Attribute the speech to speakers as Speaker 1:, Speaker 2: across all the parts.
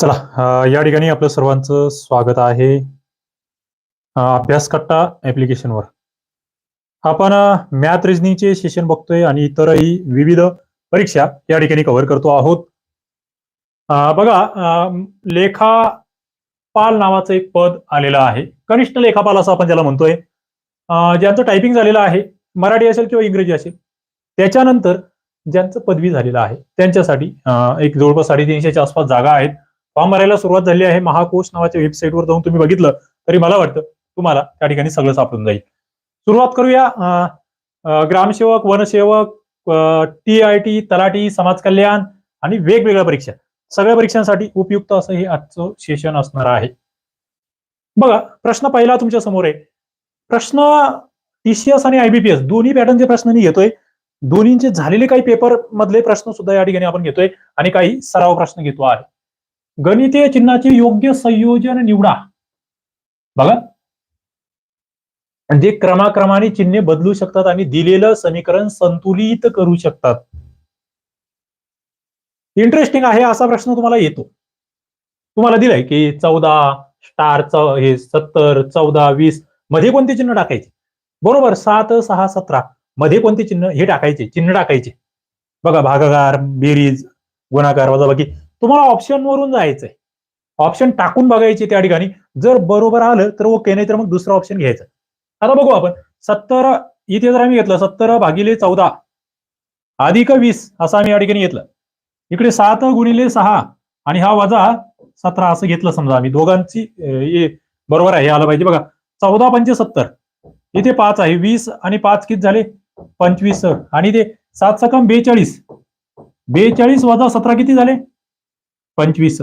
Speaker 1: चला या ठिकाणी आपलं सर्वांचं स्वागत आहे अभ्यासकट्टा अभ्यास कट्टा ऍप्लिकेशनवर आपण मॅथ रिजनिंगचे सेशन बघतोय आणि इतरही विविध परीक्षा या ठिकाणी कव्हर करतो आहोत. बघा लेखापाल नावाचं एक पद आलेलं आहे. कनिष्ठ लेखापाल असं आपण ज्याला म्हणतोय. ज्यांचं टायपिंग झालेलं आहे मराठी असेल किंवा इंग्रजी असेल त्याच्यानंतर ज्यांचं पदवी झालेलं आहे त्यांच्यासाठी एक जवळपास साडेतीनशेच्या आसपास जागा आहेत. फॉर्म भरायला सुरुवात झाली आहे. महाकोश नावाच्या वेबसाईटवर जाऊन तुम्ही बघितलं तरी मला वाटतं तुम्हाला त्या ठिकाणी सगळं सापडून जाईल. सुरुवात करूया. ग्रामसेवक वनसेवक टी आय टी तलाठी समाज कल्याण आणि वेगवेगळ्या परीक्षा. सगळ्या परीक्षांसाठी उपयुक्त असं हे आजचं सेशन असणार आहे. बघा प्रश्न पहिला तुमच्यासमोर आहे. प्रश्न टीसीएस आणि आयबीपीएस दोन्ही पॅटर्नचे प्रश्न मी घेतोय. दोन्हींचे झालेले काही पेपर मधले प्रश्न सुद्धा या ठिकाणी आपण घेतोय आणि काही सराव प्रश्न घेतो आहे. गणितीय चिन्हाचे योग्य संयोजन निवडा. बघा. जे क्रमाक्रमाने चिन्हे बदलू शकतात आणि दिलेलं समीकरण संतुलित करू शकतात. इंटरेस्टिंग आहे असा प्रश्न तुम्हाला येतो. तुम्हाला दिलाय की चौदा स्टार चौ हे सत्तर चौदा वीसमध्ये कोणते चिन्ह टाकायचे? बरोबर सात सहा सतरा. मध्ये कोणते चिन्ह? हे टाकायचे चिन्ह टाकायचे. बघा भागाकार बेरीज गुणाकार वजाबाकी. तुम्हाला ऑप्शन वरून जायचंय. ऑप्शन टाकून बघायची त्या ठिकाणी. जर बरोबर आलं तर ओके नाही तर मग दुसरा ऑप्शन घ्यायचं. आता बघू आपण. सत्तर इथे जर आम्ही घेतलं सत्तर भागिले चौदा. अधिक वीस असं आम्ही या ठिकाणी घेतलं. इकडे सात गुणिले सहा आणि हा वजा सतरा असं घेतलं समजा आम्ही. दोघांची बरोबर आहे हे आलं पाहिजे. बघा चौदा पंचे सत्तर. इथे पाच आहे. वीस आणि पाच किती झाले? पंचवीस. आणि ते सात सकम बेचाळीस. बेचाळीस वजा सतरा किती झाले? पंचवीस.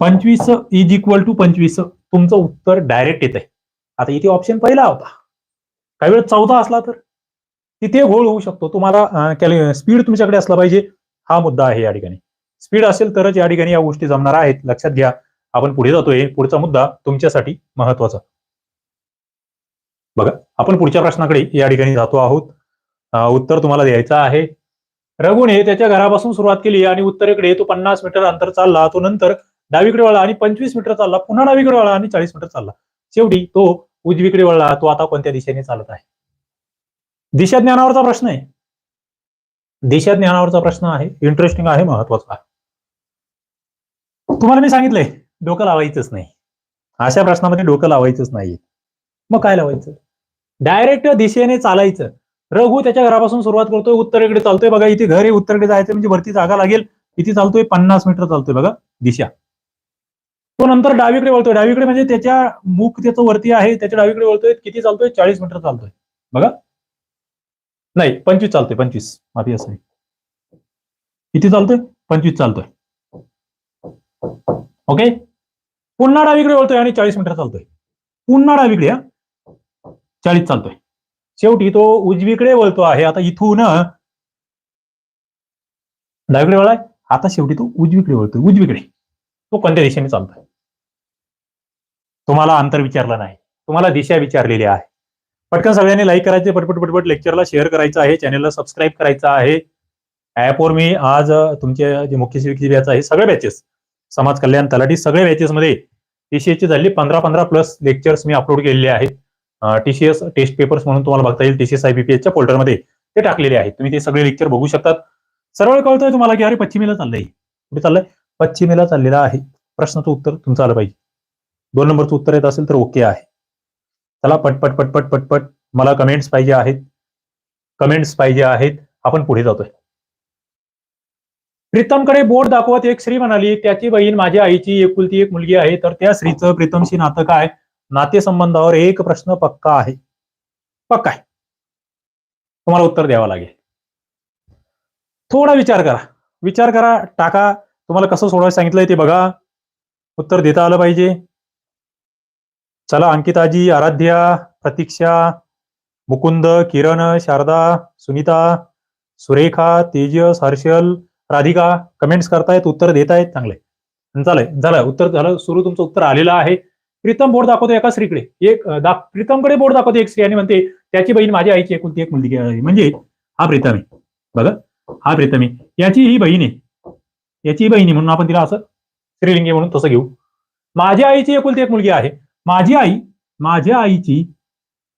Speaker 1: पंचवीस इज इक्वल टू पंचवीस. तुमचं उत्तर डायरेक्ट येत आहे आता इथे ऑप्शन पहिला होता. काही वेळ चौदा असला तर. तिथे घोळ होऊ शकतो. तुम्हाला स्पीड तुमच्याकडे असला पाहिजे. हा मुद्दा आहे या ठिकाणी. स्पीड असेल तरच या ठिकाणी या गोष्टी जमणार आहेत. लक्षात घ्या. आपण पुढे जातोय. पुढचा मुद्दा तुमच्यासाठी महत्त्वाचा. बघा आपण पुढच्या प्रश्नाकडे या ठिकाणी जातो आहोत. उत्तर तुम्हाला द्यायचं आहे. रघुने त्याच्या घरापासून सुरुवात केली आणि उत्तरेकडे तो पन्नास मीटर अंतर चालला तो नंतर डावीकडे वळला आणि पंचवीस मीटर चालला पुन्हा डावीकडे वळला आणि चाळीस मीटर चालला. शेवटी तो उजवीकडे वळला तो आता कोणत्या दिशेने चालत आहे? दिशा ज्ञानावरचा प्रश्न आहे. दिशा ज्ञानावरचा प्रश्न आहे. इंटरेस्टिंग आहे महत्त्वाचा आहे. तुम्हाला मी सांगितलंय डोकं लावायचंच नाही. अशा प्रश्नामध्ये डोकं लावायचंच नाही. मग काय लावायचं? डायरेक्ट दिशेने चालायचं. रघु त्याच्या घरापासून सुरुवात करतोय उत्तरेकडे चालतोय. बघा इथे घर हे उत्तरेकडे जायचं म्हणजे वरती जागा लागेल. किती चालतोय पन्नास मीटर चालतोय बघा दिशा. तो नंतर डावीकडे वळतोय. डावीकडे म्हणजे त्याच्या मुख त्याचं वरती आहे. त्याच्या डावीकडे वळतोय. किती चालतोय? चाळीस मीटर चालतोय. बघा. नाही पंचवीस चालतोय पंचवीस. माफी असं आहे. किती चालतोय? पंचवीस चालतोय. ओके? पुन्हा डावीकडे वळतोय आणि चाळीस मीटर चालतोय. पुन्हा डावीकडे हा. चाळीस चालतोय. शेवटी तो उजवीकडे वळतो आहे. आता इथून डावीकडे वळाय. आता शेवटी तो उजवीकडे वळतो उजवीकडे. तो कोणत्या दिशेने चालतोय? तुम्हाला अंतर विचारलं नाही. तुम्हाला दिशा विचारलेली आहे. पटकन सगळ्यांनी लाईक करायचे पटपट पटपट लेक्चरला शेअर करायचं आहे. चॅनलला सबस्क्राईब करायचं आहे. ऍपवर मी आज तुमचे जे मुख्य शिक्षक बॅच आहे सगळे बॅचेस समाज कल्याण तलाठी सगळे बॅचेस मध्ये झाली पंधरा पंधरा प्लस लेक्चर्स मी अपलोड केलेले आहेत. टीसीएस टेस्ट पेपर्स म्हणून तुम्हाला बघता येईल टीसीएस आयबीपीएसच्या पोर्टलमध्ये ते टाकलेले आहेत. तुम्ही ते सगळे लेक्चर बघू शकतात. सरळ कळतोय तुम्हाला की अरे पश्चिमेला चाललंय. कुठे चाललंय? पश्चिमेला चाललेला आहे. प्रश्नाचं उत्तर तुमचं आलं पाहिजे. दोन नंबरचं उत्तर येत असेल तर ओके आहे. चला पटपट पटपट पटपट मला कमेंट्स पाहिजे आहेत. कमेंट्स पाहिजे आहेत. आपण पुढे जातोय. प्रीतमकडे बोट दाखवत एक स्त्री म्हणाली त्याची बहीण माझ्या आईची एकुलती एक मुलगी आहे तर त्या स्त्रीचं प्रीतमशी नातं काय? नातेसंबंधावर एक प्रश्न पक्का आहे. पक्का आहे. तुम्हाला उत्तर द्यावं लागेल. थोडा विचार करा. विचार करा टाका. तुम्हाला कसं सोडवायचं सांगितलंय ते बघा. उत्तर देता आलं पाहिजे. चला अंकिताजी आराध्या प्रतीक्षा मुकुंद किरण शारदा सुनीता सुरेखा तेजस हर्षल राधिका कमेंट्स करतायत उत्तर देतायत चांगले चालेल झालं. उत्तर झालं सुरू तुमचं उत्तर आलेलं आहे. प्रीतम बोर्ड दाखवतो एका स्त्रीकडे. एक दा प्रीतमकडे बोर्ड दाखवतो एक स्त्री आणि म्हणते त्याची बहीण माझ्या आईची एकुलती एक मुलगी आहे. म्हणजे हा प्रीतम. आहे बघा. हा प्रीतम. आहे याची ही बहीण आहे. याची बहीण आहे म्हणून आपण तिला असं स्त्रीलिंगी म्हणून तसं घेऊ. माझ्या आईची एकुलती एक मुलगी आहे. माझी आई माझ्या आईची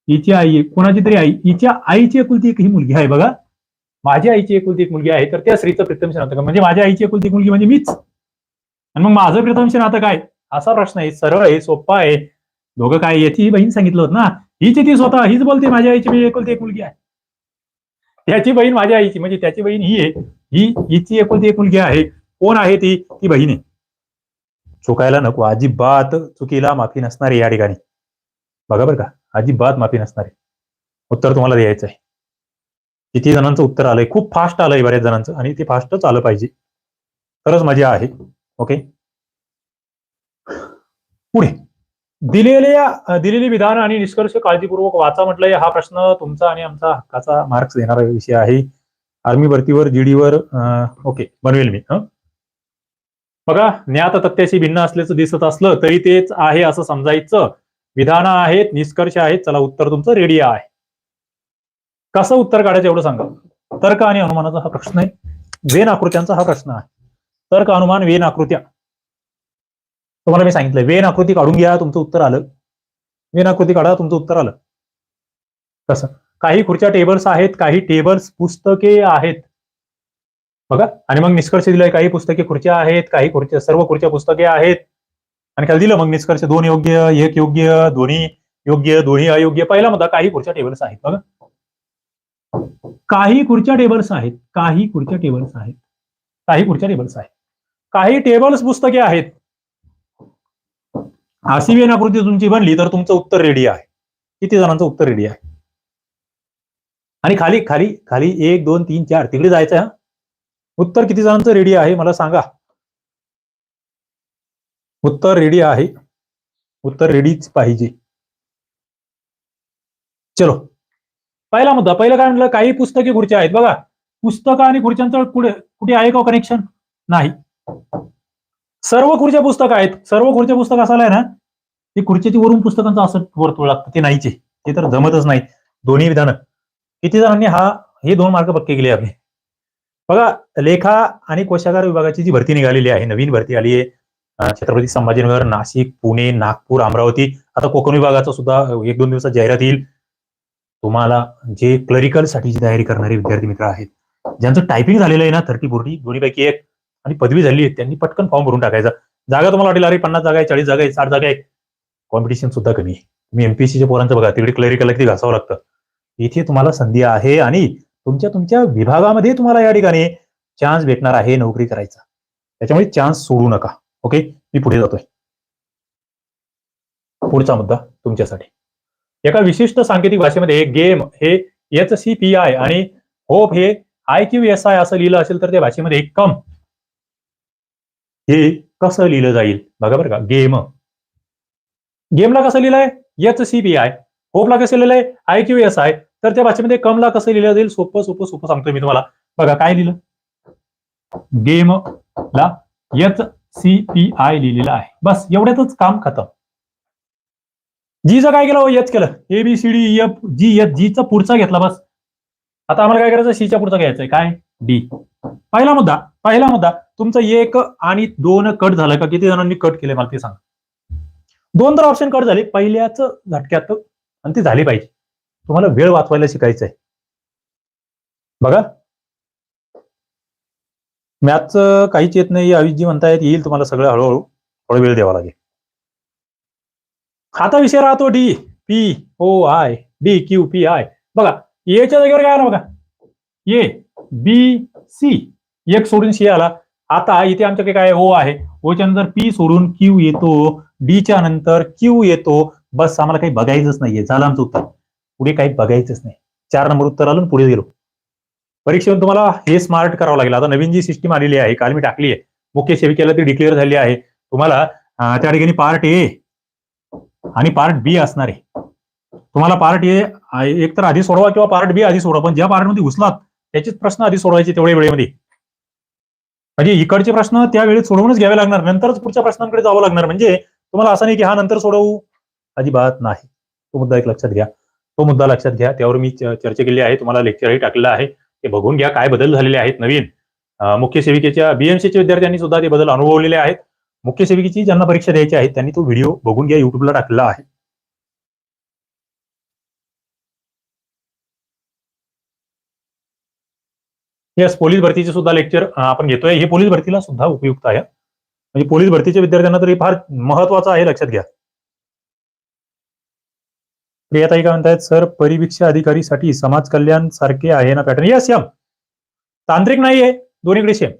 Speaker 1: हिची आई कोणाची तरी आई हिच्या आईची एकुलती एक ही मुलगी आहे. बघा. माझ्या आईची एकुलती एक मुलगी आहे. तर त्या स्त्रीचं प्रीतमशी नातं म्हणजे माझ्या आईची एकुलती एक मुलगी म्हणजे मीच. आणि मग माझं प्रीतमशी नातं काय? असा प्रश्न आहे सरळ आहे सोपा आहे. दोघं काय याची बहीण सांगितलं होतं ना? हिची ती स्वतः हीच बोलते माझ्या आईची मी एकुलती एक मुलगी आहे. त्याची बहीण माझ्या आईची म्हणजे त्याची बहीण ही आहे. ही हिची एकुलती एक मुलगी आहे. कोण आहे ती? ती बहीण आहे. चुकायला नको अजिबात चुकीला माफी नसणार आहे या ठिकाणी. बघा बरं का अजिबात माफी नसणार आहे. उत्तर तुम्हाला द्यायचं आहे. किती जणांचं उत्तर आलंय खूप फास्ट आलंय बऱ्याच जणांचं आणि ते फास्टच आलं पाहिजे. खरंच मजा आहे ओके पुढे. दिलेल्या दिलेली विधान आणि निष्कर्ष काळजीपूर्वक वाचा म्हटलंय हा प्रश्न तुमचा आणि आमचा हक्काचा मार्क्स देणारा विषय आहे. आर्मी भरतीवर जीडीवर ओके बनवेल मी बघा ज्ञात तथ्याशी भिन्न असल्याचं दिसत असलं तरी तेच आहे असं समजायचं. विधानं आहेत निष्कर्ष आहेत चला उत्तर तुमचं रेडी आहे. कसं उत्तर काढायचं एवढं सांगा. तर्क आणि अनुमानाचा हा प्रश्न आहे. वेन आकृत्यांचा हा प्रश्न आहे. तर्क अनुमान वेन आकृत्या. तुम्हाला मी सांगितलं वेन आकृती काढून घ्या तुमचं उत्तर आलं. वेन आकृती काढा तुमचं उत्तर आलं. कसं काही खुर्च्या टेबल्स आहेत काही टेबल्स पुस्तके आहेत. बघा आणि मग निष्कर्ष दिलाय काही पुस्तके खुर्च्या आहेत काही खुर्च्या सर्व खुर्च्या पुस्तके आहेत. आणि खाली दिलं मग निष्कर्ष दोन योग्य एक योग्य दोन्ही योग्य दोन्ही अयोग्य. पहिला मुद्दा काही खुर्च्या टेबल्स आहेत. बघा. काही खुर्च्या टेबल्स आहेत काही खुर्च्या टेबल्स आहेत. काही खुर्च्या टेबल्स आहेत. काही टेबल्स पुस्तके आहेत अशी आकृती तुमची बनली तर तुमचं उत्तर रेडी आहे. किती जणांचं उत्तर रेडी आहे? आणि खाली खाली खाली एक दोन तीन चार तिकडे जायचं हा? उत्तर किती जणांचं रेडी आहे मला सांगा. उत्तर रेडी आहे. उत्तर रेडीच पाहिजे. चलो. पहिला मुद्दा पहिलं काय म्हटलं काही पुस्तके खुर्च्या आहेत. बघा पुस्तकं आणि खुर्च्यांचं कुठे कुठे आहे का कनेक्शन नाही. सर्व खुर्च्या पुस्तक आहेत. सर्व खुर्च्या पुस्तक असायला आहे ना ती खुर्च्याची वरून पुस्तकांचं असं वर्तुळ लागतं. ते नाहीचे. ते तर जमतच नाही. दोन्ही विधानं. किती जणांनी हा हे दोन मार्क पक्के केले आपले. बघा लेखा आणि कोशागार विभागाची जी भरती निघालेली आहे नवीन भरती आली आहे. छत्रपती संभाजीनगर नाशिक पुणे नागपूर अमरावती. आता कोकण विभागाचं सुद्धा एक दोन दिवसात जाहिरात येईल. तुम्हाला जे क्लरिकल साठीची तयारी करणारे विद्यार्थी मित्र आहेत ज्यांचं टायपिंग झालेलं आहे ना थर्टी फोर्टी दोन्हीपैकी एक. आणि पदवी झाली आहे त्यांनी पटकन फॉर्म भरून टाकायचा. जागा तुम्हाला वाटेल अरे पन्नास जागा आहे चाळीस जागा आहे साठ जागा आहे. कॉम्पिटिशन सुद्धा कमी आहे. तुम्ही एमपीएससीच्या पोरांचं बघा तिकडे क्लरिकल किती घासावं लागतं. इथे तुम्हाला संधी आहे आणि तुमच्या तुमच्या विभागामध्ये तुम्हाला या ठिकाणी चान्स भेटणार आहे नोकरी करायचा. त्याच्यामुळे चान्स सोडू नका. ओके मी पुढे जातोय. पुढचा मुद्दा तुमच्यासाठी. एका विशिष्ट सांकेतिक भाषेमध्ये गेम हे एच सी पी आय आणि होप हे आय क्यू एस आय असं लिहिलं असेल तर त्या भाषेमध्ये कम. हे कसं लिहिलं जाईल? बघा बरं का गेम गेमला कसं लिहिलंय? एच सी आय होपला कसं लिहिलंय? आय क्यू एस आय तर त्या भाषेमध्ये कमला कसं लिहिलं जाईल? सोपं सोपं सोपं सांगतोय मी तुम्हाला. बघा काय लिहिलं? गेम ला एच सी पी आय लिहिलेलं आहे. बस एवढ्यातच काम खतम. जीचं काय केलं? एच केलं. A B C D F G H जीचा पुढचा घेतला बस. आता आम्हाला काय करायचं सीच्या पुढचा घ्यायचंय. काय? डी पहिला मुद्दा पहिला मुद्दा तुमचं एक आणि दोन कट झालं का? किती जणांनी कट केले? मला ते सांग. दोन तर ऑप्शन कट झाले. पहिल्याच झटक्यात आणि ती झाली पाहिजे. तुम्हाला वेळ वाचवायला शिकायचंय. बघा. मॅथच काहीच येत नाही. अविजी म्हणतायत येईल तुम्हाला सगळं हळूहळू. थोडा वेळ द्यावा लागेल. आता विषय राहतो D P O I D Q P I बघा. एच्या जागेवर काय आला बघा? ए बी सी एक सोडून सी आला. आता इथे आमच्याकडे काय ओ आहे. ओच्या नंतर पी सोडून क्यू येतो. डीच्या नंतर क्यू येतो. बस आम्हाला काही बघायचंच नाहीये. झालं आमचं उत्तर. पुढे काही बघायचंच नाही. चार नंबर उत्तर आलं पुढे गेलो. परीक्षेवर तुम्हाला हे स्मार्ट करावं लागेल. आता नवीन जी सिस्टीम आलेली आहे काल मी टाकली आहे. मुख्य सेविकेला ती डिक्लेअर झाली आहे. तुम्हाला त्या ठिकाणी पार्ट ए आणि पार्ट बी असणार आहे. तुम्हाला पार्ट ए एक तर आधी सोडवा किंवा पार्ट बी आधी सोडवा. पण ज्या पार्टमध्ये घुसलात त्याचेच प्रश्न आधी सोडवायचे तेवढ्या वेळेमध्ये. म्हणजे इकडचे प्रश्न त्या वेळेत सोडवूनच घ्यावे लागणार नंतरच पुढच्या प्रश्नांकडे जावं लागणार. म्हणजे तुम्हाला असं नाही की हा नंतर सोडवू? अजिबात नाही. तो मुद्दा एक लक्षात घ्या. तो मुद्दा लक्षात घ्या. त्यावर मी चर्चा केली आहे. तुम्हाला लेक्चरही टाकलेलं आहे. ते बघून घ्या काय बदल झालेले आहेत नवीन. मुख्य सेविकेच्या बीएमसीच्या विद्यार्थ्यांनी सुद्धा ते बदल अनुभवलेले आहेत. मुख्य सेविकेची ज्यांना परीक्षा द्यायची आहे त्यांनी तो व्हिडिओ बघून घ्या. युट्यूबला टाकला आहे. येस पोलीस भरतीचे सुद्धा लेक्चर आपण घेतोय. हे पोलीस भरतीला सुद्धा उपयुक्त आहे. म्हणजे पोलीस भरतीच्या विद्यार्थ्यांना तरी फार महत्वाचं आहे लक्षात घ्या. प्रियाताई काय म्हणतायत? सर परिवीक्षा अधिकारीसाठी समाज कल्याण सारखे आहे ना पॅटर्न यस सेम तांत्रिक नाहीये दोन्हीकडे सेम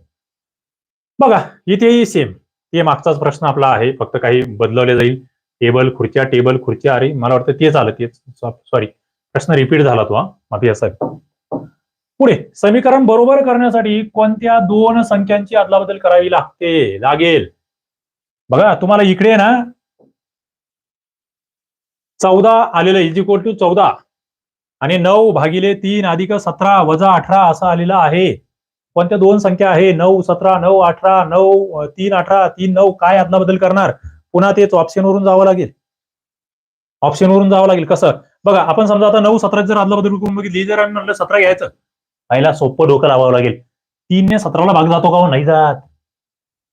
Speaker 1: बघा इथेही सेम ते मागचाच प्रश्न आपला आहे. फक्त काही बदलवले जाईल. टेबल खुर्च्या टेबल खुर्च्या. अरे मला वाटतं तेच आलं. तेच सॉरी प्रश्न रिपीट झाला तो हा. माफी असावी पुढे समीकरण बरोबर करण्यासाठी कोणत्या दोन संख्यांची अदलाबदल करावी लागते? लागेल. बघा तुम्हाला इकडे ना चौदा आलेलं इज इक्वल टू चौदा. आणि नऊ भागिले तीन अधिक सतरा वजा अठरा असं आलेलं आहे. कोणत्या दोन संख्या आहे? नऊ सतरा नऊ अठरा नऊ तीन अठरा तीन नऊ काय अदलाबदल करणार? पुन्हा तेच ऑप्शनवरून जावं लागेल. ऑप्शनवरून जावं लागेल. कसं? बघा आपण समजा आता नऊ सतराची जर अदलाबदल करून बघितली जर आम्ही म्हणलं सतरा घ्यायचं पहिला सोपं डोकं लावावं लागेल. तीनने सतराला भाग जातो का हो? नाही जात.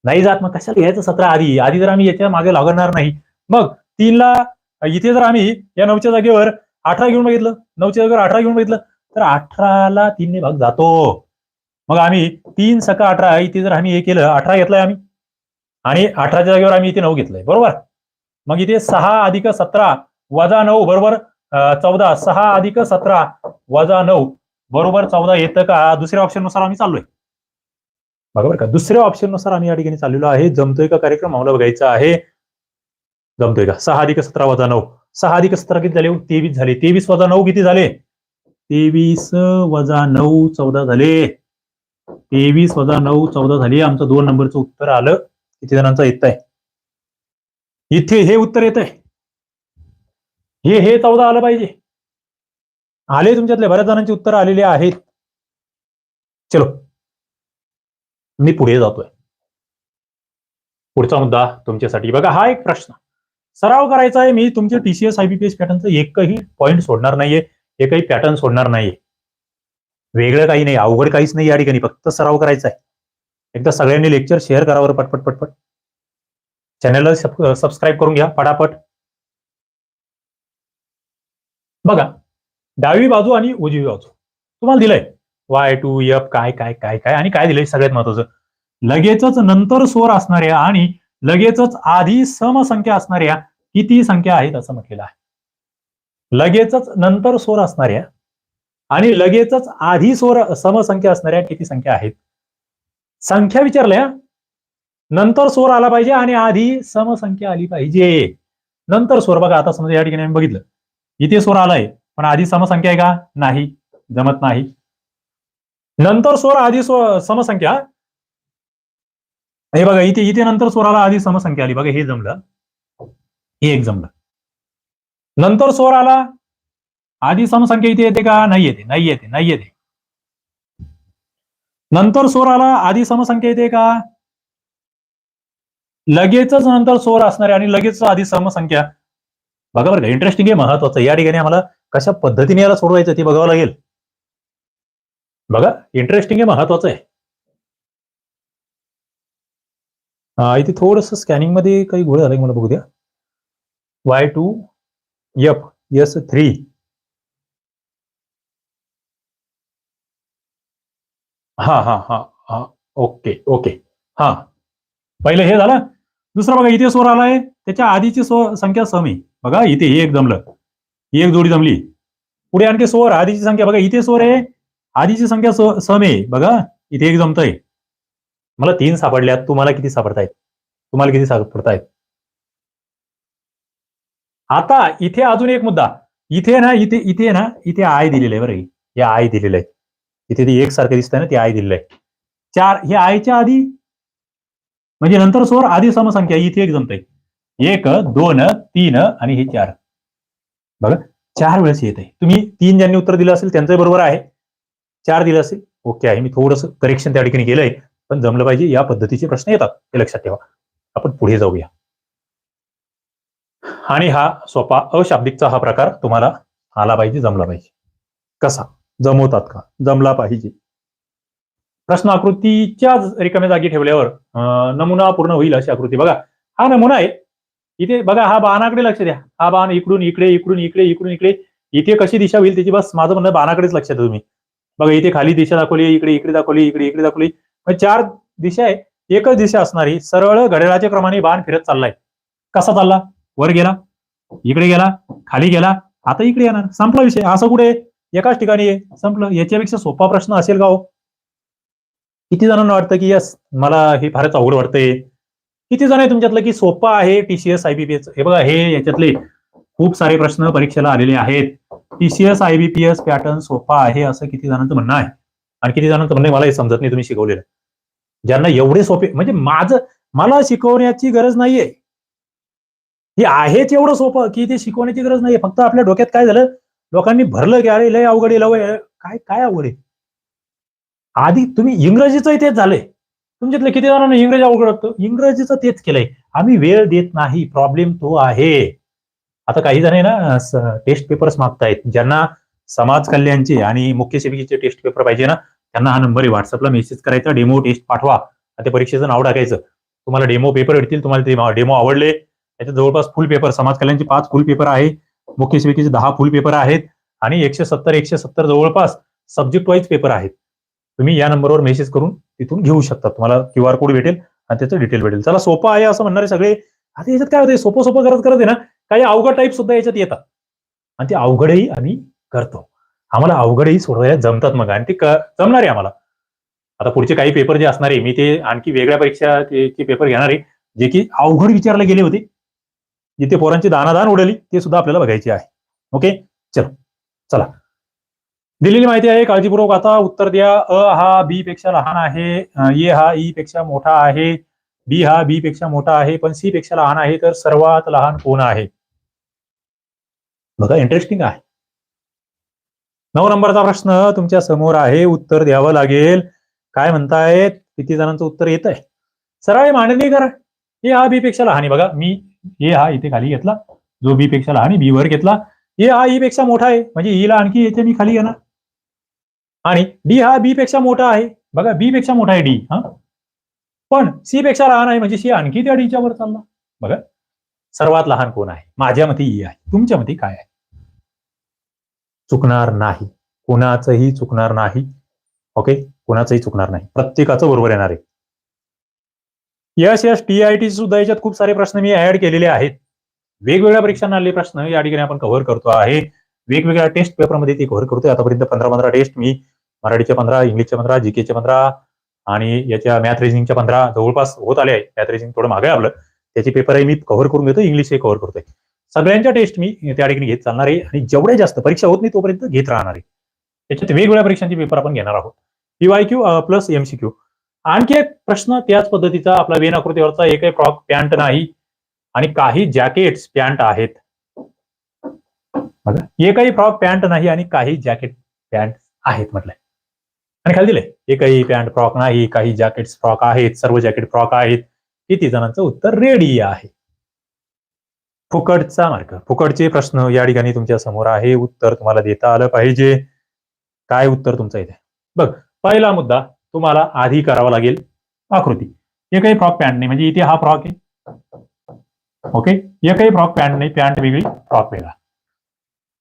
Speaker 1: नाही जात. मग कशाला घ्यायचं सतरा आधी? आधी जर आम्ही याच्या मागे लागणार नाही. मग तीनला इथे जर आम्ही या नऊच्या जागेवर अठरा घेऊन बघितलं. नऊच्या जागेवर अठरा घेऊन बघितलं तर अठराला तीनने भाग जातो. मग आम्ही तीन सका अठरा इथे जर आम्ही हे केलं अठरा घेतलाय आम्ही. आणि अठराच्या जागेवर आम्ही इथे नऊ घेतलंय. बरोबर? मग इथे सहा अधिक सतरा वजा नऊ बरोबर चौदा. सहा अधिक सतरा वजा नऊ. बरोबर चौदा येतं का? दुसऱ्या ऑप्शननुसार आम्ही चाललोय. बघा बरं का दुसऱ्या ऑप्शननुसार आम्ही या ठिकाणी चाललेलो आहे. जमतोय का कार्यक्रम? आम्हाला बघायचा आहे. जमतोय का? सहा अधिक सतरा वजा नऊ. सहा अधिक सतरा किती झाले? तेवीस झाले. तेवीस वजा नऊ किती झाले? तेवीस वजा नऊ चौदा झाले. तेवीस वजा नऊ चौदा झाले. आमचं दोन नंबरचं उत्तर आलं. किती जणांचं येत आहे? इथे हे उत्तर येत आहे हे हे चौदा आलं पाहिजे. आले तुमच्यातले बऱ्याच जणांची उत्तर आलेली आहेत. चलो. मी पुढे जातोय. पुढचा मुद्दा तुमच्यासाठी. बघा हा एक प्रश्न. सराव करायचा आहे मी तुमचे टीसीएस आयबीपीएस पॅटर्नचं एकही पॉईंट सोडणार नाहीये एकही पॅटर्न सोडणार नाहीये. वेगळं काही नाही अवघड काहीच नाही या ठिकाणी फक्त सराव करायचा आहे. एकदा सगळ्यांनी लेक्चर शेअर करावर पटपट पटपट. चॅनलला सबस्क्राईब करून घ्या पटापट. बघा डावी बाजू आणि उजवी बाजू. तुम्हाला दिलंय. वाय टू यप काय काय काय काय आणि काय दिलंय? सगळ्यात महत्वाचं. लगेचच नंतर स्वर असणाऱ्या आणि लगेचच आधी समसंख्या असणाऱ्या किती संख्या आहेत असं म्हटलेलं आहे. लगेचच नंतर स्वर असणाऱ्या आणि लगेचच आधी स्वर समसंख्या असणाऱ्या किती संख्या आहेत? संख्या विचारल्या नंतर स्वर आला पाहिजे आणि आधी समसंख्या आली पाहिजे. नंतर स्वर. बघा आता समजा या ठिकाणी आम्ही बघितलं. इथे स्वर आलाय. पण आधी समसंख्या आहे का? नाही. जमत नाही. नंतर स्वर आधी स्व- समसंख्या. हे बघा इथे इथे नंतर स्वराला आधी समसंख्या आली. बघा हे जमलं. हे एक जमलं. नंतर स्वर आला आधी समसंख्या इथे येते का? नाही येते. नाही येते. नाही येते. नंतर स्वर आला आधी समसंख्या येते का? लगेचच नंतर स्वर असणारे आणि लगेच आधी समसंख्या. बघा बरं का इंटरेस्टिंग आहे महत्वाचं या ठिकाणी आम्हाला कशा पद्धतीने याला सोडवायचं ते बघावं लागेल. बघा इंटरेस्टिंग आहे महत्वाचं आहे. हा, इथे थोडस स्कॅनिंगमध्ये काही गोळ झालं मला बघू द्या. Y two F S three हा हा हा हा ओके ओके हा. पहिलं हे झालं. दुसरं बघा इथे स्वर आलाय. त्याच्या आधीची स्व संख्या समी. आहे बघा इथे हे एक जमलं. ही एक जोडी जमली. पुढे आणखी स्वर आधीची संख्या बघा इथे स्वर आहे. आधीची संख्या सम आहे. बघा इथे एक जमतंय. मला तीन सापडल्यात. तुम्हाला किती सापडतायत? तुम्हाला किती सापडतायत? आता इथे अजून एक मुद्दा. इथे ना इथे इथे ना इथे आय दिलेलं आहे बरं. हे. आय दिलेलं आहे. इथे ते एक सारखं दिसतंय ना ते आय दिलेलं आहे. चार हे आयच्या आधी म्हणजे नंतर स्वर आधी समसंख्या इथे एक जमतंय. एक दोन तीन आणि हे चार. बघा चार वेळेस येत आहे तुम्ही तीन ज्यांनी उत्तर दिलं असेल त्यांचं बरोबर आहे. चार दिलं असेल ओके आहे. मी थोडंसं करेक्शन त्या ठिकाणी केलंय पण जमलं पाहिजे या पद्धतीचे प्रश्न येतात हे लक्षात ठेवा. आपण पुढे जाऊया. आणि हा सोपा अशाब्दिकचा हा प्रकार तुम्हाला आला पाहिजे जमला पाहिजे. कसा? जमवतात का? जमला पाहिजे. प्रश्न आकृतीच्या रिकाम्या जागी ठेवल्यावर नमुना पूर्ण होईल अशी आकृती. बघा हा नमुना आहे इथे बघा हा बाणाकडे लक्ष द्या. हा बाण इकडून इकडे इकडून इकडे इकडून इकडे. इथे कशी दिशा होईल त्याची बस माझं म्हणणं बाणाकडेच लक्ष द्या तुम्ही. बघा इथे खाली दिशा दाखवली इकडे इकडे दाखवली इकडे इकडे दाखवली. म्हणजे चार दिशा आहे एकच दिशा असणारी सरळ घड्याळाच्या क्रमाने बाण फिरत चाललाय. कसा चालला? वर गेला इकडे गेला खाली गेला आता इकडे येणार. संपला विषय. असं कुठे एकाच ठिकाणी आहे. संपलं. याच्यापेक्षा सोपा प्रश्न असेल का हो? किती जणांना वाटतं की यस मला हे फारच अवघड वाटतंय. किती जण आहे तुमच्यातलं की सोपं आहे टीसीएस आयबीपीएस हे बघा हे याच्यातले खूप सारे प्रश्न परीक्षेला आलेले आहेत. टीसीएस आयबीपीएस पॅटर्न सोपा आहे असं किती जणांचं म्हणणं आहे? आणि किती जणांचं म्हणणं मला हे समजत नाही तुम्ही शिकवलेलं. ज्यांना एवढे सोपे म्हणजे माझं मला शिकवण्याची गरज नाहीये. हे आहेच एवढं सोपं की ते शिकवण्याची गरज नाहीये. फक्त आपल्या डोक्यात काय झालं? लोकांनी भरलं की अरे लय अवघड आहे, काय काय अवघड आहे? आधी तुम्ही इंग्रजीचं तेच झालंय. तुमच्यातले किती जणांना इंग्रजी अवघड वाटतं इंग्रजीचं तेच केलंय. आम्ही वेळ देत नाही. प्रॉब्लेम तो आहे. आता काही जण आहे ना टेस्ट पेपर्स मागतायत. ज्यांना समाज कल्याणचे आणि मुख्य सेविकेचे टेस्ट पेपर पाहिजे ना त्यांना हा नंबर आहे. व्हॉट्सअपला मेसेज करायचा डेमो टेस्ट पाठवा. ते परीक्षेचं नाव टाकायचं. तुम्हाला डेमो पेपर भेटतील तुम्हाला ते डेमो आवडले. त्याच्या जवळपास फुल पेपर समाज कल्याणचे पाच फुल पेपर आहे मुख्य सेविकेचे दहा फुल पेपर आहेत. आणि एकशे सत्तर एकशे सत्तर जवळपास सब्जेक्ट वाईज पेपर आहेत. तुम्ही या नंबरवर मेसेज करून तिथून घेऊ शकता तुम्हाला क्यू आर कोड भेटेल आणि त्याचं डिटेल भेटेल. चला सोपं आहे असं म्हणणारे सगळे. आता याच्यात काय होते सोपं सोपं करत करत आहे ना काही अवघड टाईप सुद्धा याच्यात येतात. आणि ते अवघडही आम्ही करतो. आम्हाला अवघडही सोडवायला जमतात मग आणि ते जमणार आहे आम्हाला. आता पुढचे काही पेपर जे असणार आहे मी ते आणखी वेगळ्या परीक्षा पेपर घेणार आहे जे की अवघड विचारले गेले होते. जिथे पोरांची दानादान उडाली ते सुद्धा आपल्याला बघायचे आहे. ओके चलो. चला. दिलेली माहिती आहे काळजीपूर्वक आता उत्तर द्या. अ हा बी पेक्षा लहान आहे. ए हा ई पेक्षा मोठा आहे. बी हा बी पेक्षा मोठा आहे. पण सी पेक्षा लहान आहे तर सर्वात लहान कोण आहे? बघा इंटरेस्टिंग आहे. नऊ नंबरचा प्रश्न तुमच्यासमोर आहे. उत्तर द्यावं लागेल. काय म्हणतायत? किती जणांचं उत्तर येत आहे सरळ मांडणी करा. ए हा बी पेक्षा लहान आहे. बघा मी ए हा इथे खाली घेतला. जो बी पेक्षा लहान आहे बी वर घेतला. ए हा ई पेक्षा मोठा आहे. म्हणजे ईला आणखी येते मी खाली येणार. आणि डी हा बी पेक्षा मोठा आहे. बघा बी पेक्षा मोठा आहे डी हा. पण सी पेक्षा लहान आहे म्हणजे सी आणखी त्या डीच्या वर चालला. बघा सर्वात लहान कोण आहे? माझ्या मते ई आहे. तुमच्या मते काय आहे? चुकणार नाही. कुणाचंही चुकणार नाही. ओके कुणाचंही चुकणार नाही. प्रत्येकाचं बरोबर येणार आहे. Yes yes T I T सुद्धा याच्यात खूप सारे प्रश्न मी ऍड केलेले आहेत. वेगवेगळ्या परीक्षांना आलेले प्रश्न या ठिकाणी आपण कव्हर करतो आहे. वेगवेगळ्या टेस्ट पेपरमध्ये ते कव्हर करतोय. आतापर्यंत पंधरा पंधरा टेस्ट मी मराठीच्या पंधरा इंग्लिशच्या पंधरा जीकेच्या पंधरा आणि याच्या मॅथ रिजनिंगच्या पंधरा जवळपास होत आले आहे. मॅथ रिजनिंग थोडं मागे आपलं त्याचे पेपरही मी कव्हर करून घेतो इंग्लिशही कव्हर करतोय. सगळ्यांच्या टेस्ट मी त्या ठिकाणी घेत चालणार आहे आणि जेवढे जास्त परीक्षा होत नाही तोपर्यंत घेत राहणार आहे. त्याच्यात वेगवेगळ्या परीक्षांचे पेपर आपण घेणार आहोत. पीवाय क्यू प्लस एमसीक्यू आणखी एक प्रश्न त्याच पद्धतीचा आपला वेन आकृतीवरचा एकही फ्रॉक पॅन्ट नाही आणि काही जॅकेट्स पॅन्ट आहेत. एकही फ्रॉक पॅन्ट नाही आणि काही जॅकेट पॅन्ट आहेत म्हटलंय. आणि खाली दिले एकही पॅन्ट फ्रॉक नाही काही जॅकेट फ्रॉक आहेत सर्व जॅकेट फ्रॉक आहेत. किती जणांचं उत्तर रेडी आहे. फुकटचा मार्ग. फुकटचे प्रश्न या ठिकाणी तुमच्यासमोर आहे. उत्तर तुम्हाला देता आलं पाहिजे. काय उत्तर तुमचं इथे? बघ पहिला मुद्दा तुम्हाला आधी करावा लागेल आकृती. एकही फ्रॉक पॅन्ट नाही. म्हणजे इथे हा फ्रॉक आहे. ओके? एकही फ्रॉक पॅन्ट नाही. पॅन्ट वेगळी फ्रॉक वेगळा.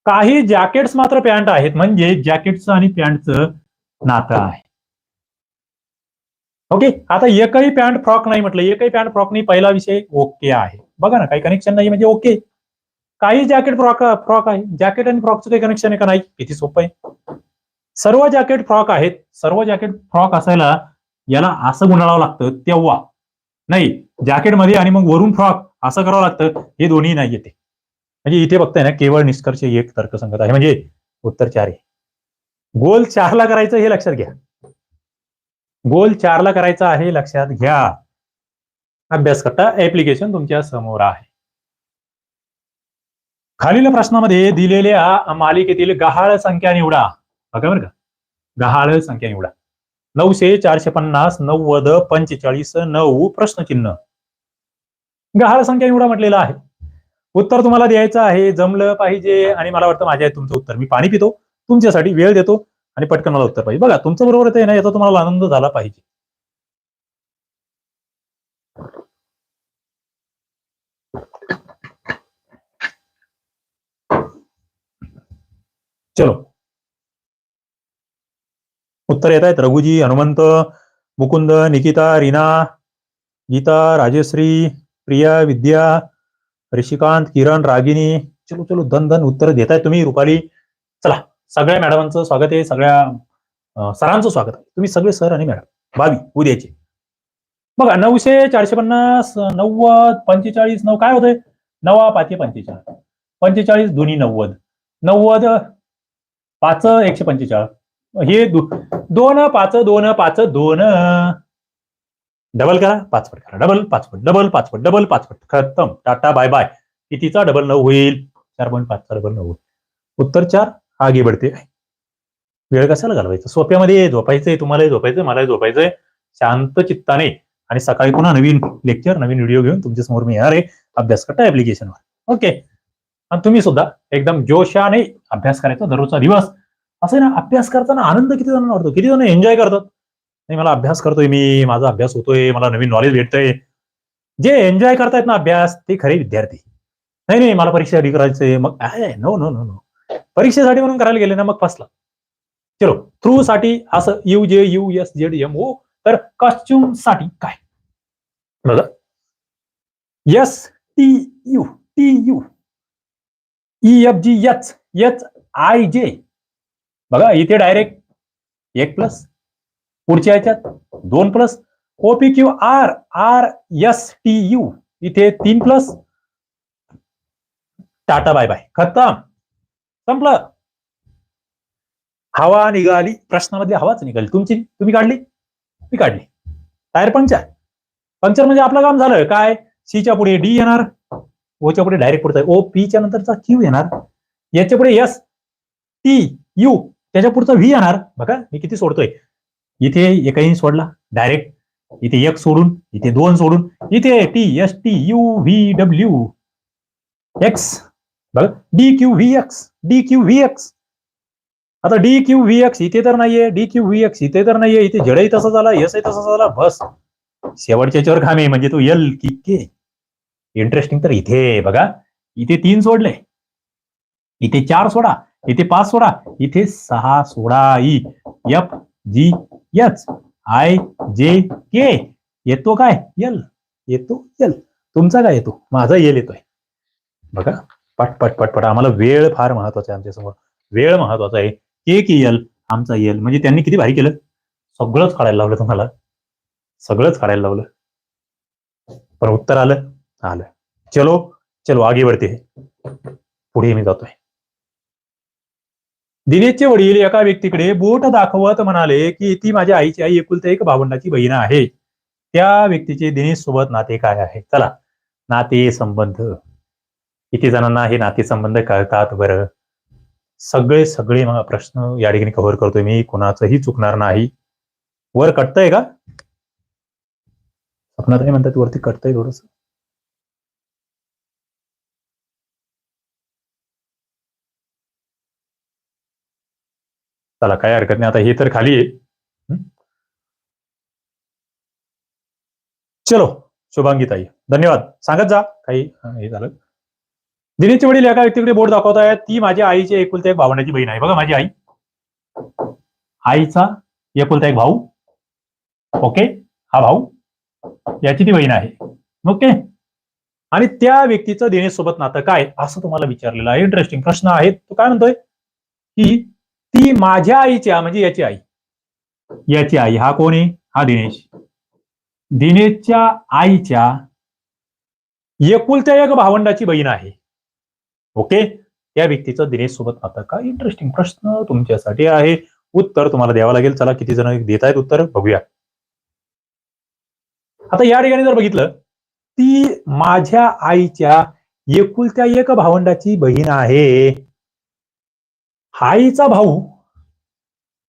Speaker 1: काही जॅकेट्स मात्र पॅन्ट आहेत. म्हणजे जॅकेटचं आणि पॅन्टचं नातं आहे. ओके आता एकही पॅन्ट फ्रॉक नाही म्हटलं. एकही पॅन्ट फ्रॉक नाही पहिला विषय ओके आहे. बघा ना काही कनेक्शन नाही म्हणजे ओके काही जॅकेट फ्रॉक फ्रॉक आहे. जॅकेट आणि फ्रॉकचं काही कनेक्शन आहे का नाही? किती सोपं आहे. सर्व जॅकेट फ्रॉक आहेत. सर्व जॅकेट फ्रॉक असायला याला असं गुंडाळावं लागतं तेव्हा. नाही जॅकेटमध्ये आणि मग वरून फ्रॉक असं करावं लागतं हे दोन्ही नाही येते म्हणजे इथे बघताय ना केवळ निष्कर्ष एक तर्कसंगत आहे. म्हणजे उत्तर चार आहे गोल चारला करायचं हे लक्षात घ्या. गोल चारला करायचं आहे लक्षात घ्या. अभ्यास करता ऍप्लिकेशन तुमच्यासमोर आहे. खालील प्रश्नामध्ये दिलेल्या मालिकेतील गहाळ संख्या निवडा. बघा बरं का. गहाळ संख्या निवडा. नऊशे चारशे पन्नास नव्वद पंचेचाळीस नऊ प्रश्नचिन्ह. गहाळ संख्या निवडा म्हटलेलं आहे. उत्तर तुम्हाला द्यायचं आहे. जमलं पाहिजे आणि मला वाटतं माझ्या तुमचं उत्तर. मी पाणी पितो. तुमच्यासाठी वेळ देतो आणि पटकन मला उत्तर पाहिजे. बघा तुमचं बरोबर आहे ना याचा तुम्हाला आनंद झाला पाहिजे. चलो. उत्तर येत आहेत. रघुजी हनुमंत मुकुंद निकिता रीना गीता राजश्री प्रिया विद्या ऋषिकांत किरण रागिनी. चलो चलो धन धन उत्तर देत आहे तुम्ही रुपाली. चला. सगळ्या मॅडमांचं स्वागत आहे सगळ्या सरांचं स्वागत आहे. तुम्ही सगळे सर आणि मॅडम बावी उद्याचे. बघा नऊशे चारशे पन्नास नव्वद पंचेचाळीस नऊ काय होतंय? नवा पाचशे पंचेचाळीस. पंचेचाळीस दोन्ही नव्वद. नव्वद पाच एकशे पंचेचाळीस. हे दोन पाच दोन पाच दोन. डबल करा पाचपट करा. डबल पाचपट डबल पाचपट डबल पाचपट. खतम. Tata bye bye. कितीचा डबल नऊ होईल? चार पॉईंट पाचचा डबल नऊ होईल. उत्तर चार. आगी बढते. वेळ कशाला घालवायचा? सोप्यामध्ये झोपायचंय तुम्हालाही झोपायचंय मलाही झोपायचंय. शांत चित्ताने आणि सकाळी पुन्हा नवीन लेक्चर नवीन व्हिडिओ घेऊन तुमच्यासमोर मी येणार आहे अभ्यास करता ऍप्लिकेशनवर ओके आणि तुम्ही सुद्धा एकदम जोशाने अभ्यास करायचा दररोजचा दिवस असं आहे ना अभ्यास करताना आनंद किती जणांना वाटतो? किती जण एन्जॉय करतात? नाही मला अभ्यास करतोय मी माझा अभ्यास होतोय मला नवीन नॉलेज भेटतंय. जे एन्जॉय करतायत ना अभ्यास ते खरे विद्यार्थी. नाही नाही मला परीक्षा करायचंय? मग नो नो नो नो परीक्षेसाठी म्हणून करायला गेले ना मग फसला. चलो थ्रू साठी असं U J U S Z M O तर कॉस्ट्युमसाठी काय? बघा. S T U T U E F G H H I J बघा इथे डायरेक्ट एक प्लस पुढच्या याच्यात दोन plus O P Q R R S T U इथे तीन प्लस टाटा बाय बाय खतम. संपलं. हवा निघाली प्रश्नामधली हवाच निघाली. तुमची तुम्ही काढली? मी काढली. Tyre puncture. पंक्चर म्हणजे आपलं काम झालं. काय? सीच्या पुढे डी येणार ओच्या पुढे डायरेक्ट पुढचा. ओ पीच्या नंतरचा क्यू येणार. याच्यापुढे एस टी यू त्याच्या पुढचा व्ही येणार. बघा मी किती सोडतोय. इथे एकही सोडला. डायरेक्ट. इथे एक सोडून इथे दोन सोडून. इथे T S T U V W X. बघा D Q V X D Q V X. आता डी क्यू व्ही एक्स इथे तर नाहीये डी क्यू व्ही एक्स इथे तर नाहीये इथे जडही तसा झाला यस तसा झाला बस. शेवटच्या याच्यावर आहे म्हणजे तो यल की के इंटरेस्टिंग तर इथे बघा. इथे तीन सोडले. इथे चार सोडा इथे पाच सोडा इथे सहा सोडा E. F G H I J K येतो काय? यल येतो यल तुमचा काय येतो? माझा येल येतोय. बघा. पटपट पटपट आम्हाला वेळ फार महत्त्वाचा आहे आमच्यासमोर. वेळ महत्त्वाचा आहे. एक येल आमचा येल. म्हणजे त्यांनी किती भारी केलं? सगळंच काढायला लावलं तुम्हाला. सगळंच काढायला लावलं. पण उत्तर आलं? आलं. चलो चलो आगे वरती पुढे मी जातोय. दिनेशचे वडील एका व्यक्तीकडे बोट दाखवत म्हणाले की ती माझ्या आईची आई एकुलत्या एक भावंडाची बहीण आहे. त्या व्यक्तीचे दिनेश सोबत नाते काय आहे? चला. नाते संबंध. किती जणांना हे नातेसंबंध कळतात बरं. सगळे सगळे प्रश्न या ठिकाणी कव्हर करतोय. मी कोणाचंही चुकणार नाही. वर कटतंय का? स्वप्नात नाही म्हणतात वरती कटतंय थोडस. चला काय हरकत नाही. आता हे तर खाली आहे. चलो शुभांगी ताई. धन्यवाद. सांगत जा. काही हे झालं. दिनेशचे वडील एका व्यक्तीकडे बोट दाखवत आहेत. ती माझ्या आईची एकुलता एक भावंडाची बहीण आहे. बघा माझी आई. आईचा एकुलता एक भाऊ. ओके? हा भाऊ. याची ती बहीण आहे. ओके? आणि त्या व्यक्तीचं दिनेश सोबत नातं काय? असं तुम्हाला विचारलेलं आहे. इंटरेस्टिंग प्रश्न आहे. तो काय म्हणतोय? की ती माझ्या आईच्या म्हणजे याची आई. याची आई. हा कोण आहे? हा दिनेश. दिनेशच्या आईच्या एकुलत्या एक भावंडाची बहीण आहे. ओके? या व्यक्तीचं दिनेश सोबत आता काय इंटरेस्टिंग प्रश्न तुमच्यासाठी आहे. उत्तर तुम्हाला द्यावं लागेल. चला किती जण देत आहेत उत्तर? बघूया. आता या ठिकाणी जर बघितलं ती माझ्या आईच्या एकुलत्या एक भावंडाची बहीण आहे. आईचा भाऊ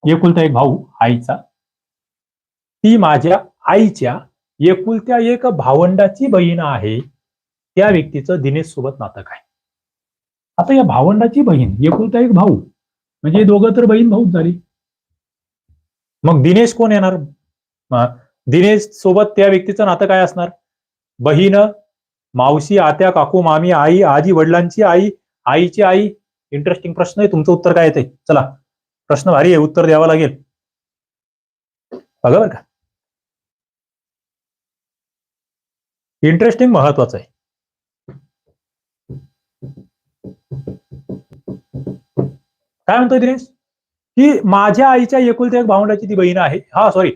Speaker 1: एकुलता एक भाऊ आईचा. ती माझ्या आईच्या एकुलत्या एक भावंडाची बहीण आहे. त्या व्यक्तीचं दिनेश सोबत नातं काय? आता या भावंडाची बहीण एकुलता एक भाऊ म्हणजे दोघं तर बहीण भाऊच झाली. मग दिनेश कोण येणार? दिनेश सोबत त्या व्यक्तीचं नातं काय असणार? बहीण मावशी आत्या काकू मामी आई आजी वडिलांची आई आईची आई. इंटरेस्टिंग प्रश्न आहे. तुमचं उत्तर काय येते चला. प्रश्न भारी आहे. उत्तर द्यावं लागेल. बघा बरं का. इंटरेस्टिंग महत्वाचं आहे. काय म्हणतोय दिनेश? की माझ्या आईच्या एकुलत्या एक भावंडाची ती बहीण आहे. हा सॉरी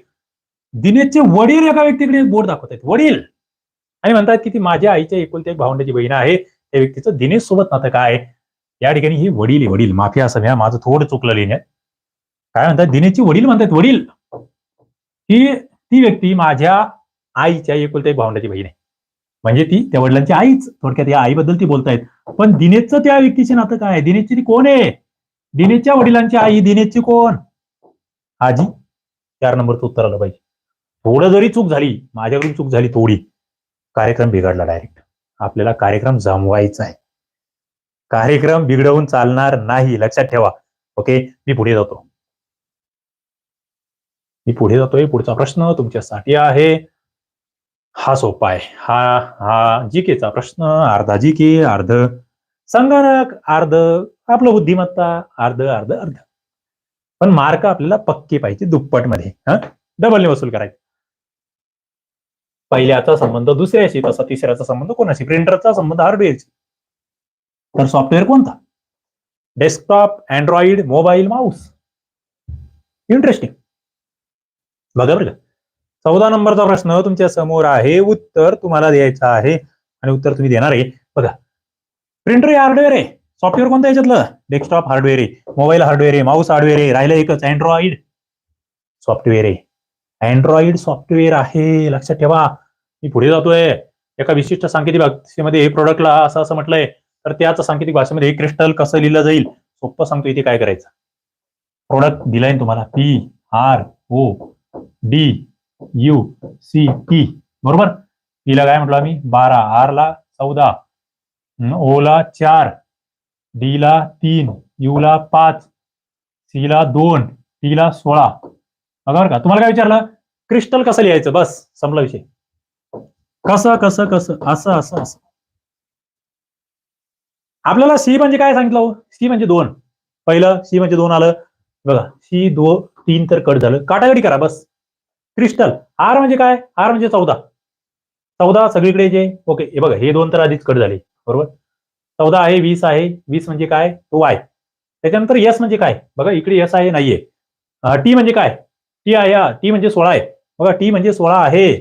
Speaker 1: दिनेशचे वडील एका व्यक्तीकडे बोर्ड दाखवत आहेत. वडील. आणि म्हणतात की ती माझ्या आईच्या एकुलत्या एक भावंडाची बहीण आहे. त्या व्यक्तीचं दिनेश सोबत नातं काय आहे? या ठिकाणी ही वडील आहे वडील. माफी असं घ्या. माझं थोडं चुकलं लिहिण्यात. काय म्हणतात? दिनेशची वडील म्हणतात वडील. की ती व्यक्ती माझ्या आईच्या एकुलत्या एक भावंडाची बहीण आहे. म्हणजे ती त्या वडिलांची आईच. थोडक्यात या आईबद्दल ती बोलतायत. पण दिनेशचं त्या व्यक्तीचे नातं काय आहे? दिनेशची ती कोण आहे? दिनेशच्या वडिलांची आई दिनेशची कोण? आजी. चार नंबरचं उत्तर आलं पाहिजे. थोडं जरी चूक झाली माझ्याकडून चूक झाली थोडी कार्यक्रम बिघडला डायरेक्ट आपल्याला कार्यक्रम जमवायचा आहे. कार्यक्रम बिघडवून चालणार नाही. लक्षात ठेवा. ओके मी पुढे जातो. मी पुढे जातोय. पुढचा प्रश्न तुमच्यासाठी आहे. हा सोपा आहे. हा हा जी केचा प्रश्न. अर्धा जी के अर्ध संगणक अर्ध आपलं बुद्धिमत्ता अर्ध अर्ध अर्ध. पण मार्क आपल्याला पक्के पाहिजे दुप्पटमध्ये हा डबलने वसूल करायचे. पहिल्याचा संबंध दुसऱ्याशी तसा तिसऱ्याचा संबंध कोणाशी? प्रिंटरचा संबंध हार्डवेअरशी तर सॉफ्टवेअर कोणता? Desktop Android mobile mouse interesting बघा बरं चौदा नंबरचा प्रश्न तुमच्यासमोर आहे. उत्तर तुम्हाला द्यायचं आहे. आणि उत्तर तुम्ही देणार आहे. बघा. प्रिंटर हे हार्डवेअर आहे. सॉफ्टवेअर कोणतं याच्यातलं? डेस्कटॉप हार्डवेअर आहे. मोबाईल हार्डवेअर आहे. माऊस हार्डवेअर आहे. राहिलं एकच. अँड्रॉइड सॉफ्टवेअर आहे. अँड्रॉइड सॉफ्टवेअर आहे. लक्षात ठेवा. मी पुढे जातोय. एका विशिष्ट सांकेतिक भाषेमध्ये हे प्रोडक्टला असं असं म्हटलंय. तर त्याच सांकेतिक भाषेमध्ये हे क्रिस्टल कसं लिहिलं जाईल? सोपं सांगतो इथे काय करायचं. प्रोडक्ट दिलाय ना तुम्हाला. P R O D U C T बरोबर? पीला काय म्हटलं आम्ही? बारा. आर ला चौदा. ओ ला चार. डी ला तीन यू ला पाच सी ला दोन टी ला सोळा. बघा बरं का तुम्हाला काय विचारलं? क्रिस्टल कसं लिहायचं? बस संपला विषय. कसं कसं कसं? असं असं असं. आपल्याला सी म्हणजे काय सांगितलं हो? सी म्हणजे दोन. पहिलं सी म्हणजे दोन आलं. बघा सी दो तीन तर कट झालं. काटाकाटी करा बस. क्रिस्टल. आर म्हणजे काय? आर म्हणजे चौदा. चौदा सगळीकडे जे ओके हे बघा हे दोन तर आधीच कट झाले. बरोबर? चौदा आहे वीस आहे. वीस म्हणजे काय? तो वाय त्याच्यानंतर यस म्हणजे काय? बघा इकडे यस आहे नाहीये. टी म्हणजे काय? टी आहे टी म्हणजे सोळा आहे. बघा टी म्हणजे सोळा आहे.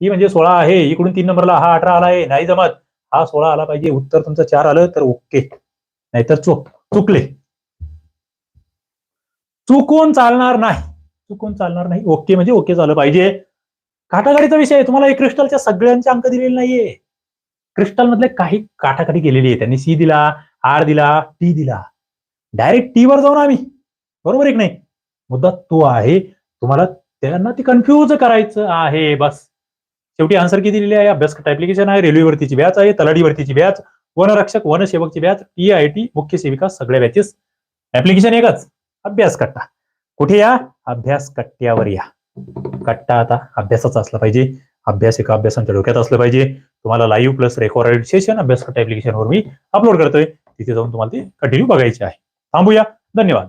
Speaker 1: टी म्हणजे सोळा आहे. इकडून तीन नंबरला हा अठरा आला आहे नाही जमत. हा सोळा आला पाहिजे. उत्तर तुमचं चार आलं तर ओके नाहीतर चूक. चुकले. चुकून चालणार नाही. चुकून चालणार नाही. ओके म्हणजे ओके झालं पाहिजे. काटागाडीचा विषय तुम्हाला एक क्रिस्टलच्या सगळ्यांचे अंक दिलेले नाहीये. क्रिस्टल मधले काही काठाकाठी केलेली आहे. त्यांनी सी दिला आर दिला टी दिला. डायरेक्ट टी वर जाऊन आम्ही. बरोबर एक नाही? मुद्दा तो आहे तुम्हाला त्यांना ती कन्फ्युज करायचं आहे. बस. शेवटी आन्सर किती दिलेली आहे? अभ्यास ऍप्लिकेशन आहे रेल्वे भरतीची बॅच आहे तलाडीवरतीची व्याज बॅच वनरक्षक वनसेवकची बॅच टी आय टी मुख्य सेविका सगळ्या बॅचेस ऍप्लिकेशन एकच. अभ्यास कट्टा. कुठे या? अभ्यास कट्ट्यावर या. कट्टा आता अभ्यासाचा असला पाहिजे. अभ्यास एका अभ्यासांच्या डोक्यात असलं पाहिजे. तुम्हाला लाईव्ह प्लस रेकॉर्डेड सेशन अभ्यास ऍप्लिकेशनवर मी अपलोड करतोय. तिथे जाऊन तुम्हाला ते कंटिन्यू बघायचे आहे. थांबूया. धन्यवाद.